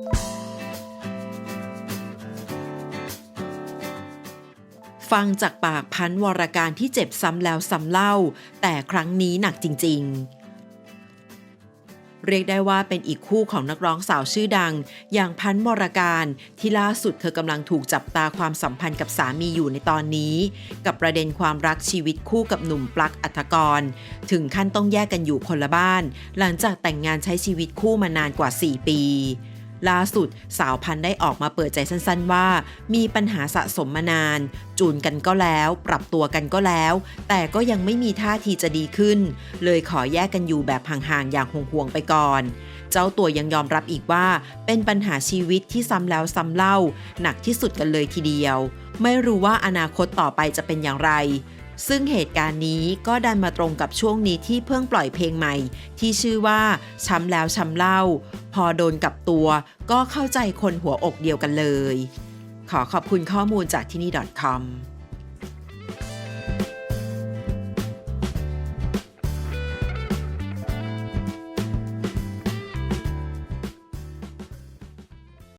ฟังจากปากพันวรการที่เจ็บซ้ำแล้วซ้ำเล่า แต่ครั้งนี้หนักจริง ๆ เรียกได้ว่าเป็นอีกคู่ของนักร้องสาวชื่อดัง อย่างพันวรการที่ล่าสุดเธอกำลังถูกจับตาความสัมพันธ์กับสามีอยู่ในตอนนี้ กับประเด็นความรักชีวิตคู่กับหนุ่มปลั๊กอัธกร ถึงขั้นต้องแยกกันอยู่คนละบ้าน หลังจากแต่งงานใช้ชีวิตคู่มานานกว่า 4 ปี ล่าสุดสาวพันได้ออกมาเปิดใจสั้นๆว่า มีปัญหาสะสมมานาน จูนกันก็แล้ว ปรับตัวกันก็แล้ว แต่ก็ยังไม่มีท่าทีจะดีขึ้น เลยขอแยกกันอยู่แบบห่างๆอย่างห่วงๆไปก่อน เจ้าตัวยังยอมรับอีกว่า เป็นปัญหาชีวิตที่ซ้ำแล้วซ้ำเล่า หนักที่สุดกันเลยทีเดียว ไม่รู้ว่าอนาคตต่อไปจะเป็นอย่างไรซึ่งเหตุการณ์นี้ก็ดันมาตรงกับช่วงนี้ที่เพิ่งปล่อยเพลงใหม่ ที่ชื่อว่าช้ำแล้วช้ำเล่า อโดนกับตัว ก็เข้าใจคนหัวอกเดียวกันเลย ขอขอบคุณข้อมูลจากที่นี่ .com